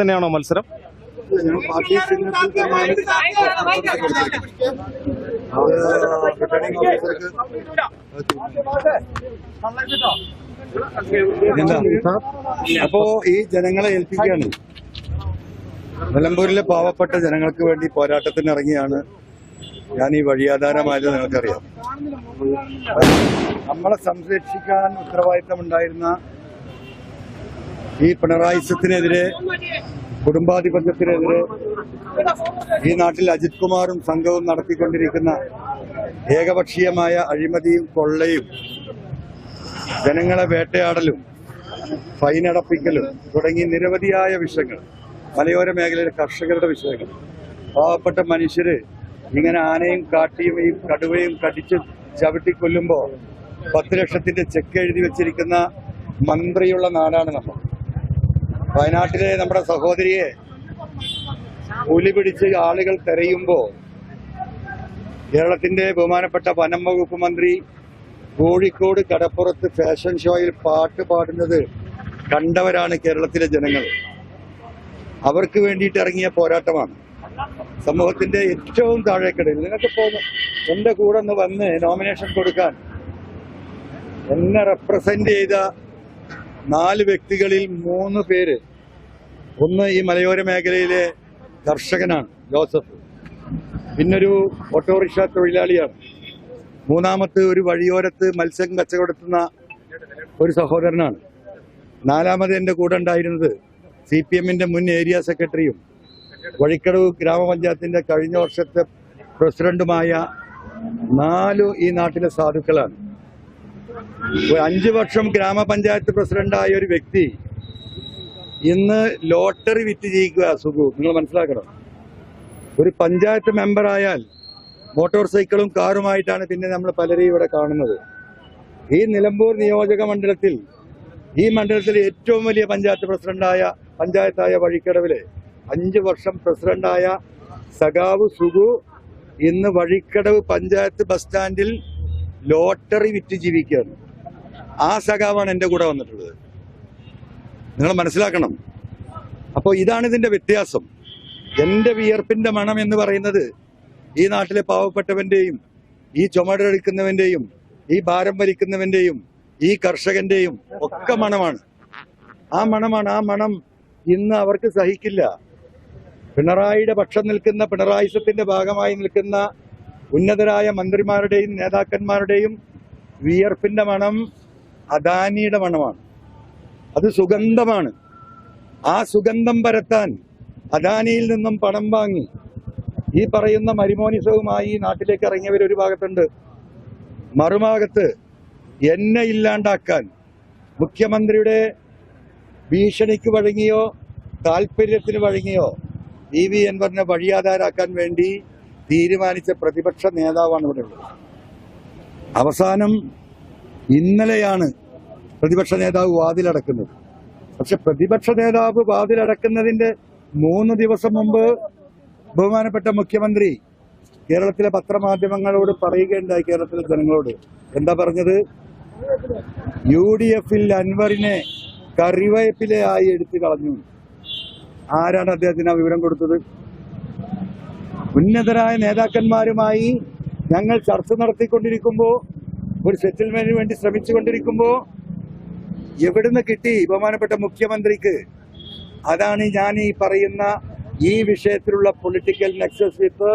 തന്നെയാണോ മത്സരം? അപ്പോ ഈ ജനങ്ങളെ ഏൽപ്പിക്കുകയാണ്. നിലമ്പൂരിലെ പാവപ്പെട്ട ജനങ്ങൾക്ക് വേണ്ടി പോരാട്ടത്തിന് ഇറങ്ങിയാണ് ഞാൻ ഈ വഴിയാധാരമായത് നിങ്ങൾക്കറിയാം. നമ്മളെ സംരക്ഷിക്കാൻ ഉത്തരവാദിത്തമുണ്ടായിരുന്ന ഈ പിണറായിസത്തിനെതിരെ കുടുംബാധിപത്യത്തിനെതിരെ ഈ നാട്ടിൽ അജിത് കുമാറും സംഘവും നടത്തിക്കൊണ്ടിരിക്കുന്ന ഏകപക്ഷീയമായ അഴിമതിയും കൊള്ളയും ജനങ്ങളെ വേട്ടയാടലും ഫൈനടപ്പിക്കലും തുടങ്ങി നിരവധിയായ വിഷയങ്ങൾ മലയോര മേഖലയിലെ കർഷകരുടെ വിഷയങ്ങൾ. പാവപ്പെട്ട മനുഷ്യര് ഇങ്ങനെ ആനയും കാട്ടിയും ഈ കടുവയും കടിച്ച് ചവിട്ടിക്കൊല്ലുമ്പോൾ പത്ത് ലക്ഷത്തിന്റെ ചെക്ക് എഴുതി വെച്ചിരിക്കുന്ന മന്ത്രിയുള്ള നാടാണ് നമ്മൾ. വയനാട്ടിലെ നമ്മുടെ സഹോദരിയെ പുലി പിടിച്ച് ആളുകൾ തെരയുമ്പോ കേരളത്തിന്റെ ബഹുമാനപ്പെട്ട വനം വകുപ്പ് മന്ത്രി കോഴിക്കോട് കടപ്പുറത്ത് ഫാഷൻ ഷോയിൽ പാട്ട് പാടുന്നത് കണ്ടവരാണ് കേരളത്തിലെ ജനങ്ങൾ. അവർക്ക് വേണ്ടിയിട്ട് ഇറങ്ങിയ പോരാട്ടമാണ്. സമൂഹത്തിന്റെ ഏറ്റവും താഴേക്കിടയിൽ നിങ്ങൾക്ക് പോകുന്നു എന്റെ കൂടെ ഒന്ന് വന്ന് നോമിനേഷൻ കൊടുക്കാൻ എന്നെ റെപ്രസെന്റ് ചെയ്ത നാല് വ്യക്തികളിൽ മൂന്ന് പേര് ഒന്ന് ഈ മലയോര മേഖലയിലെ കർഷകനാണ് ജോസഫ്. പിന്നൊരു ഓട്ടോറിക്ഷ തൊഴിലാളിയാണ്. മൂന്നാമത്തെ ഒരു വഴിയോരത്ത് മത്സ്യം കച്ചവടത്തുന്ന ഒരു സഹോദരനാണ്. നാലാമത് എന്റെ കൂടെ ഉണ്ടായിരുന്നത് സി പി എമ്മിന്റെ മുൻ ഏരിയ സെക്രട്ടറിയും വഴിക്കടവ് ഗ്രാമപഞ്ചായത്തിന്റെ കഴിഞ്ഞ വർഷത്തെ പ്രസിഡന്റുമായ നാലു ഈ നാട്ടിലെ സാധുക്കളാണ്. ഒരു അഞ്ചു വർഷം ഗ്രാമപഞ്ചായത്ത് പ്രസിഡന്റായ ഒരു വ്യക്തി ഇന്ന് ലോട്ടറി വിറ്റ് ജയിക്കുക സുഖു. നിങ്ങൾ മനസ്സിലാക്കണം. ഒരു പഞ്ചായത്ത് മെമ്പറായാൽ മോട്ടോർ സൈക്കിളും കാറുമായിട്ടാണ് പിന്നെ നമ്മൾ പലരെയും ഇവിടെ കാണുന്നത്. ഈ നിലമ്പൂർ നിയോജക മണ്ഡലത്തിൽ ഈ മണ്ഡലത്തിലെ ഏറ്റവും വലിയ പഞ്ചായത്ത് പ്രസിഡന്റായ പഞ്ചായത്തായ വഴിക്കടവിലെ അഞ്ച് വർഷം പ്രസിഡന്റായ സഖാവ് സുഗു ഇന്ന് വഴിക്കടവ് പഞ്ചായത്ത് ബസ് സ്റ്റാൻഡിൽ ലോട്ടറി വിറ്റ് ജീവിക്കുകയാണ്. ആ സഖാവാണ് എന്റെ കൂടെ വന്നിട്ടുള്ളത്. നിങ്ങൾ മനസ്സിലാക്കണം. അപ്പോൾ ഇതാണ് ഇതിന്റെ വ്യത്യാസം. എന്റെ വിയർപ്പിന്റെ മണം എന്ന് പറയുന്നത് ഈ നാട്ടിലെ പാവപ്പെട്ടവന്റെയും ഈ ചുമടെടുക്കുന്നവന്റെയും ഈ ഭാരം വലിക്കുന്നവന്റെയും ഈ കർഷകന്റെയും ഒക്കെ മണമാണ്. ആ മണമാണ് ആ മണം ഇന്ന് അവർക്ക് സഹിക്കില്ല. പിണറായിയുടെ പക്ഷം നിൽക്കുന്ന പിണറായിസത്തിന്റെ ഭാഗമായി നിൽക്കുന്ന ഉന്നതരായ മന്ത്രിമാരുടെയും നേതാക്കന്മാരുടെയും വിയർപ്പിന്റെ മണം അദാനിയുടെ മണമാണ്. അത് സുഗന്ധമാണ്. ആ സുഗന്ധം പരത്താൻ അദാനിയിൽ നിന്നും പണം വാങ്ങി. ഈ പറയുന്ന മരിമോനിസവുമായി നാട്ടിലേക്ക് ഇറങ്ങിയവർ ഒരു ഭാഗത്തുണ്ട്. മറുഭാഗത്ത് എന്നെ ഇല്ലാണ്ടാക്കാൻ മുഖ്യമന്ത്രിയുടെ ഭീഷണിക്ക് വഴങ്ങിയോ താല്പര്യത്തിന് വഴങ്ങിയോ ഇ വി എൻവറിനെ വഴിയാധാരാക്കാൻ വേണ്ടി തീരുമാനിച്ച പ്രതിപക്ഷ നേതാവാണ് ഇവിടെ ഉള്ളത്. അവസാനം ഇന്നലെയാണ് പ്രതിപക്ഷ നേതാവ് വാതിലടക്കുന്നത്. പക്ഷെ പ്രതിപക്ഷ നേതാവ് വാതിലടക്കുന്നതിന്റെ മൂന്ന് ദിവസം മുമ്പ് ബഹുമാനപ്പെട്ട മുഖ്യമന്ത്രി കേരളത്തിലെ പത്രമാധ്യമങ്ങളോട് പറയുകയുണ്ടായി കേരളത്തിലെ ജനങ്ങളോട്. എന്താ പറഞ്ഞത്? യു ഡി എഫിൽ അൻവറിനെ കറിവേപ്പിലെ ആയി എടുത്തു കളഞ്ഞു. ആരാണ് അദ്ദേഹത്തിന് ആ വിവരം കൊടുത്തത്? ഉന്നതരായ നേതാക്കന്മാരുമായി ഞങ്ങൾ ചർച്ച നടത്തിക്കൊണ്ടിരിക്കുമ്പോൾ ഒരു സെറ്റിൽമെന്റിന് വേണ്ടി ശ്രമിച്ചുകൊണ്ടിരിക്കുമ്പോൾ എവിടുന്ന് കിട്ടി ബഹുമാനപ്പെട്ട മുഖ്യമന്ത്രിക്ക്? അതാണ് ഞാൻ ഈ പറയുന്ന ഈ വിഷയത്തിലുള്ള political nexus with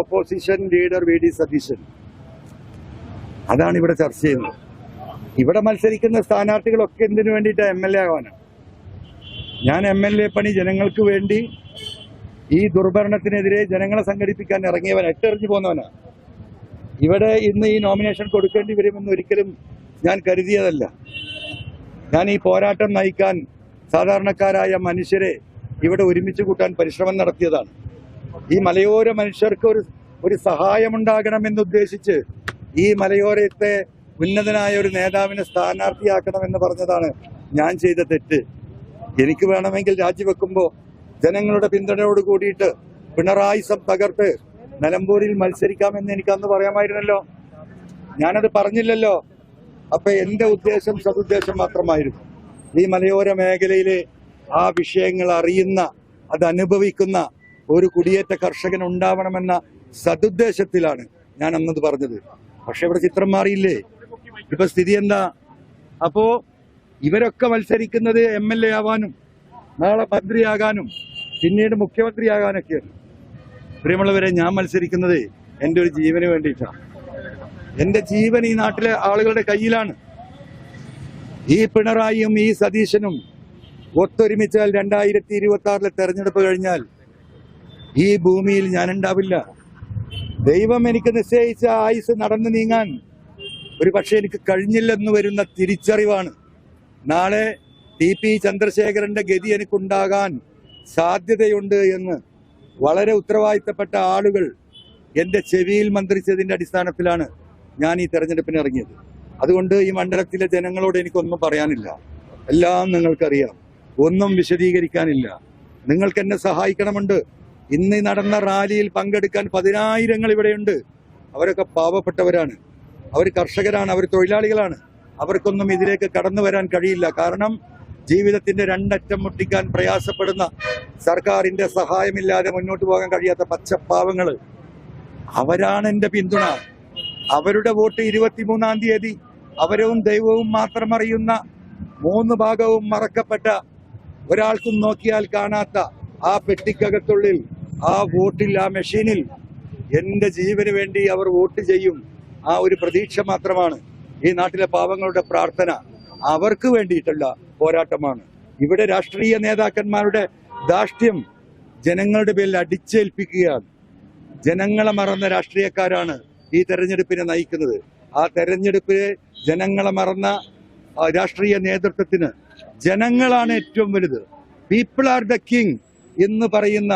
opposition leader V D Satheesan. അതാണ് ഇവിടെ ചർച്ച ചെയ്യുന്നത്. ഇവിടെ മത്സരിക്കുന്ന സ്ഥാനാർത്ഥികളൊക്കെ എന്തിനു വേണ്ടിയിട്ടാണ് എം എൽ എ ആവാനാണ് ഞാൻ എം എൽ എ പണി ജനങ്ങൾക്ക് വേണ്ടി ഈ ദുർഭരണത്തിനെതിരെ ജനങ്ങളെ സംഘടിപ്പിക്കാൻ ഇറങ്ങിയവൻ എട്ടെറിഞ്ഞു പോന്നവനാണ് ഇവിടെ ഇന്ന് ഈ നോമിനേഷൻ കൊടുക്കേണ്ടി വരുമെന്ന് ഒരിക്കലും ഞാൻ കരുതിയതല്ല. ഞാൻ ഈ പോരാട്ടം നയിക്കാൻ സാധാരണക്കാരായ മനുഷ്യരെ ഇവിടെ ഒരുമിച്ച് കൂട്ടാൻ പരിശ്രമം നടത്തിയതാണ്. ഈ മലയോര മനുഷ്യർക്ക് ഒരു ഒരു സഹായമുണ്ടാകണമെന്നുദ്ദേശിച്ച് ഈ മലയോരത്തെ ഉന്നതനായ ഒരു നേതാവിനെ സ്ഥാനാർത്ഥിയാക്കണമെന്ന് പറഞ്ഞതാണ് ഞാൻ ചെയ്ത തെറ്റ്. എനിക്ക് വേണമെങ്കിൽ രാജിവെക്കുമ്പോൾ ജനങ്ങളുടെ പിന്തുണയോട് കൂടിയിട്ട് പിണറായി സം തകർത്ത് നിലമ്പൂരിൽ മത്സരിക്കാമെന്ന് എനിക്ക് അന്ന് പറയാമായിരുന്നല്ലോ. ഞാനത് പറഞ്ഞില്ലല്ലോ. അപ്പൊ എന്റെ ഉദ്ദേശം സതുദ്ദേശം മാത്രമായിരുന്നു. ഈ മലയോര മേഖലയിലെ ആ വിഷയങ്ങൾ അറിയുന്ന അത് അനുഭവിക്കുന്ന ഒരു കുടിയേറ്റ കർഷകൻ ഉണ്ടാവണമെന്ന സതുദ്ദേശത്തിലാണ് ഞാൻ അന്നത് പറഞ്ഞത്. പക്ഷെ ഇവിടെ ചിത്രം മാറിയില്ലേ? ഇപ്പൊ സ്ഥിതി എന്താ? അപ്പോ ഇവരൊക്കെ മത്സരിക്കുന്നത് എം എൽ എ ആവാനും നാളെ മന്ത്രിയാകാനും പിന്നീട് മുഖ്യമന്ത്രിയാകാനൊക്കെയാണ് പ്രിയമുള്ളവരെ ഞാൻ മത്സരിക്കുന്നത് എന്റെ ഒരു ജീവന് വേണ്ടിയിട്ടാണ്. എന്റെ ജീവൻ ഈ നാട്ടിലെ ആളുകളുടെ കയ്യിലാണ്. ഈ പിണറായിയും ഈ സതീശനും ഒത്തൊരുമിച്ചാൽ രണ്ടായിരത്തി ഇരുപത്തി ആറിലെ തെരഞ്ഞെടുപ്പ് കഴിഞ്ഞാൽ ഈ ഭൂമിയിൽ ഞാൻ ഉണ്ടാവില്ല. ദൈവം എനിക്ക് നിശ്ചയിച്ച ആയുസ് നടന്നു നീങ്ങാൻ ഒരു പക്ഷേ എനിക്ക് കഴിഞ്ഞില്ലെന്ന് വരുന്ന തിരിച്ചറിവാണ്. നാളെ ടി പി ചന്ദ്രശേഖരന്റെ ഗതി എനിക്കുണ്ടാകാൻ സാധ്യതയുണ്ട് എന്ന് വളരെ ഉത്തരവാദിത്തപ്പെട്ട ആളുകൾ എന്റെ ചെവിയിൽ മന്ത്രിച്ചതിന്റെ അടിസ്ഥാനത്തിലാണ് ഞാൻ ഈ തെരഞ്ഞെടുപ്പിന് ഇറങ്ങിയത്. അതുകൊണ്ട് ഈ മണ്ഡലത്തിലെ ജനങ്ങളോട് എനിക്കൊന്നും പറയാനില്ല. എല്ലാം നിങ്ങൾക്കറിയാം. ഒന്നും വിശദീകരിക്കാനില്ല. നിങ്ങൾക്ക് എന്നെ സഹായിക്കണമുണ്ട്. ഇന്ന് നടന്ന റാലിയിൽ പങ്കെടുക്കാൻ പതിനായിരങ്ങൾ ഇവിടെയുണ്ട്. അവരൊക്കെ പാവപ്പെട്ടവരാണ്. അവർ കർഷകരാണ്. അവർ തൊഴിലാളികളാണ്. അവർക്കൊന്നും ഇതിലേക്ക് കടന്നു വരാൻ കഴിയില്ല. കാരണം ജീവിതത്തിന്റെ രണ്ടറ്റം മുട്ടിക്കാൻ പ്രയാസപ്പെടുന്ന സർക്കാരിന്റെ സഹായമില്ലാതെ മുന്നോട്ട് പോകാൻ കഴിയാത്ത പച്ചപ്പാവങ്ങൾ അവരാണ് എന്റെ പിന്തുണ. അവരുടെ വോട്ട് ഇരുപത്തിമൂന്നാം തീയതി അവരവും ദൈവവും മാത്രം അറിയുന്ന മൂന്ന് ഭാഗവും മറക്കപ്പെട്ട ഒരാൾക്കും നോക്കിയാൽ കാണാത്ത ആ പെട്ടിക്കകത്തുള്ളിൽ ആ വോട്ടിൽ ആ മെഷീനിൽ എന്റെ ജീവന് വേണ്ടി അവർ വോട്ട് ചെയ്യും. ആ ഒരു പ്രതീക്ഷ മാത്രമാണ് ഈ നാട്ടിലെ പാവങ്ങളുടെ പ്രാർത്ഥന. അവർക്ക് വേണ്ടിയിട്ടുള്ള പോരാട്ടമാണ്. ഇവിടെ രാഷ്ട്രീയ നേതാക്കന്മാരുടെ ധാർഷ്ട്യം ജനങ്ങളുടെ പേരിൽ അടിച്ചേൽപ്പിക്കുകയാണ്. ജനങ്ങളെ മറന്ന രാഷ്ട്രീയക്കാരാണ് ഈ തെരഞ്ഞെടുപ്പിനെ നയിക്കുന്നത്. ആ തെരഞ്ഞെടുപ്പിലെ ജനങ്ങളെ മറന്ന രാഷ്ട്രീയ നേതൃത്വത്തിന് ജനങ്ങളാണ് ഏറ്റവും വലുത്. പീപ്പിൾ ആർ ദ കിങ് എന്ന് പറയുന്ന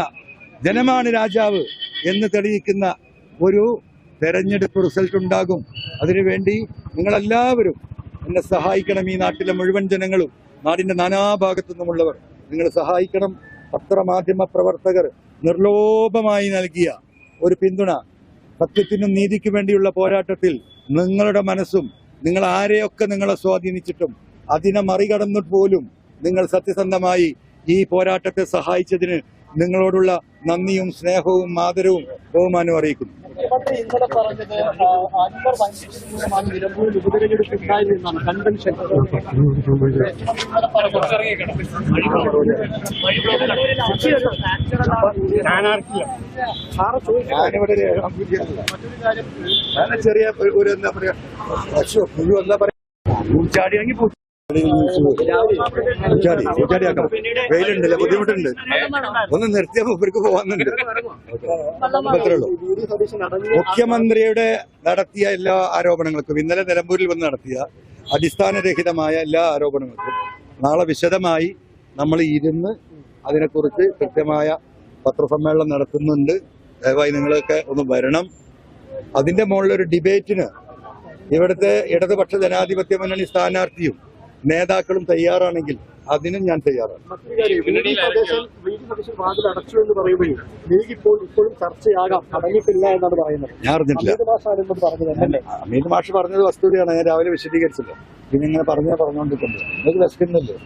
ജനമാണ് രാജാവ് എന്ന് തെളിയിക്കുന്ന ഒരു തെരഞ്ഞെടുപ്പ് റിസൾട്ട് ഉണ്ടാകും. അതിനുവേണ്ടി നിങ്ങളെല്ലാവരും എന്നെ സഹായിക്കണം ഈ നാട്ടിലെ മുഴുവൻ ജനങ്ങളും. നാടിന്റെ നാനാഭാഗത്തു നിന്നുമുള്ളവർ നിങ്ങൾ സഹായിക്കണം. പത്രമാധ്യമ പ്രവർത്തകർ നിർലോഭമായി നൽകിയ ഒരു പിന്തുണ സത്യത്തിനും നീതിക്കും വേണ്ടിയുള്ള പോരാട്ടത്തിൽ നിങ്ങളുടെ മനസ്സും നിങ്ങൾ ആരെയൊക്കെ നിങ്ങളെ സ്വാധീനിച്ചിട്ടും അതിനെ മറികടന്നിട്ട് പോലും നിങ്ങൾ സത്യസന്ധമായി ഈ പോരാട്ടത്തെ സഹായിച്ചതിന് നിങ്ങളോടുള്ള നന്ദിയും സ്നേഹവും ആദരവും ബഹുമാനവും അറിയിക്കുന്നു. മുഖ്യമന്ത്രി ഇന്നലെ പറഞ്ഞത് അൻപർ വഞ്ചിക്കുന്നതുമാണ് നിലമ്പൂരിൽ ഉപതെരഞ്ഞെടുപ്പ് ഉണ്ടായിരുന്നാണ് കൺവെൻഷൻ. ഞാനിവിടെ ചെറിയ ഒരു- ഒരു എന്താ പറയാ പുഴു എന്താ പറയാ പൂച്ചാടിയാണെങ്കിൽ പൂച്ചാടി പൂച്ചാടിയാക്കാം ബുദ്ധിമുട്ടുണ്ട്. ഒന്ന് നിർത്തിയാൽ മൂപ്പർക്ക് പോകുന്നുണ്ട് അത്രേ ഉള്ളൂ വി ഡി സതീശൻ അടങ്ങി മുഖ്യമന്ത്രിയുടെ നടത്തിയ എല്ലാ ആരോപണങ്ങൾക്കും ഇന്നലെ നിലമ്പൂരിൽ വന്ന് നടത്തിയ അടിസ്ഥാനരഹിതമായ എല്ലാ ആരോപണങ്ങൾക്കും നാളെ വിശദമായി നമ്മൾ ഇരുന്ന് അതിനെക്കുറിച്ച് കൃത്യമായ പത്രസമ്മേളനം നടത്തുന്നുണ്ട്. ദയവായി നിങ്ങളൊക്കെ ഒന്ന് വരണം. അതിന്റെ മുകളിലൊരു ഡിബേറ്റിന് ഇവിടുത്തെ ഇടതുപക്ഷ ജനാധിപത്യ മുന്നണി സ്ഥാനാർത്ഥിയും നേതാക്കളും തയ്യാറാണെങ്കിൽ അതിനും ഞാൻ തയ്യാറാണ്. ഞാൻ അറിഞ്ഞിട്ടില്ല. അമീത് മാഷ് പറഞ്ഞത് വസ്തുതയാണ്. ഞാൻ രാവിലെ വിശദീകരിച്ചല്ലോ. പിന്നെ ഇങ്ങനെ പറഞ്ഞ പറഞ്ഞോണ്ടിരിക്കുന്നത് എനിക്ക് വിശക്കുന്നില്ലേ?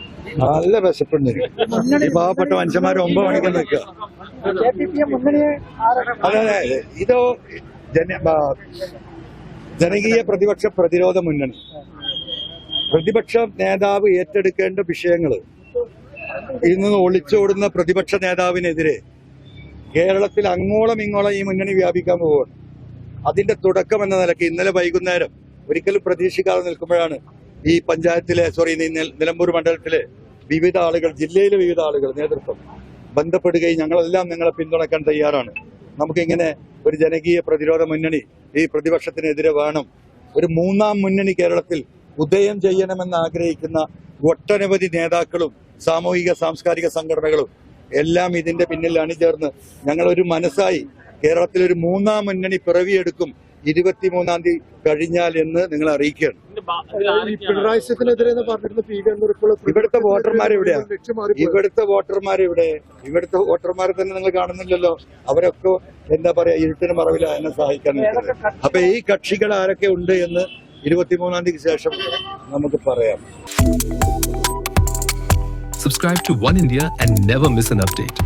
നല്ല വിശപ്പുണ്ട്. ഈ പാവപ്പെട്ട മനുഷ്യന്മാർ ഒമ്പത് മണിക്ക് നിൽക്കുക. അതെ ഇതോ ജന ജനകീയ പ്രതിപക്ഷ പ്രതിരോധ മുന്നണി. പ്രതിപക്ഷ നേതാവ് ഏറ്റെടുക്കേണ്ട വിഷയങ്ങൾ ഇന്ന് ഒളിച്ചോടുന്ന പ്രതിപക്ഷ നേതാവിനെതിരെ കേരളത്തിൽ അങ്ങോളം ഇങ്ങോളം ഈ മുന്നണി വ്യാപിക്കാൻ പോവുകയാണ്. അതിന്റെ തുടക്കം എന്ന നിലയ്ക്ക് ഇന്നലെ വൈകുന്നേരം ഒരിക്കലും പ്രതീക്ഷിക്കാതെ നിൽക്കുമ്പോഴാണ് ഈ പഞ്ചായത്തിലെ സോറി നിലമ്പൂർ മണ്ഡലത്തിലെ വിവിധ ആളുകൾ ജില്ലയിലെ വിവിധ ആളുകൾ നേതൃത്വം ബന്ധപ്പെടുകയും ഞങ്ങളെല്ലാം നിങ്ങളെ പിന്തുണക്കാൻ തയ്യാറാണ്. നമുക്കിങ്ങനെ ഒരു ജനകീയ പ്രതിരോധ മുന്നണി ഈ പ്രതിപക്ഷത്തിനെതിരെ വേണം. ഒരു മൂന്നാം മുന്നണി കേരളത്തിൽ ഉദയം ചെയ്യണമെന്ന് ആഗ്രഹിക്കുന്ന ഒട്ടനവധി നേതാക്കളും സാമൂഹിക സാംസ്കാരിക സംഘടനകളും എല്ലാം ഇതിന്റെ പിന്നിൽ അണിചേർന്ന് ഞങ്ങളൊരു ഒരു മനസ്സായി കേരളത്തിൽ ഒരു മൂന്നാം മുന്നണി പിറവിയെടുക്കും ഇരുപത്തിമൂന്നാം തീയതി കഴിഞ്ഞാൽ എന്ന് നിങ്ങൾ അറിയിക്കുകയാണ്. ഇവിടുത്തെ വോട്ടർമാർ എവിടെയാണ് ഇവിടുത്തെ വോട്ടർമാർ ഇവിടെ ഇവിടുത്തെ വോട്ടർമാരെ തന്നെ നിങ്ങൾ കാണുന്നില്ലല്ലോ. അവരൊക്കെ എന്താ പറയാ ഇരുട്ടിന് മറവില എന്നെ സഹായിക്കാൻ അപ്പൊ ഈ കക്ഷികൾ ആരൊക്കെ ഉണ്ട് എന്ന് ഇരുപത്തിമൂന്നാം തീയതിക്ക് ശേഷം നമുക്ക് പറയാം Subscribe to One India and never miss an update.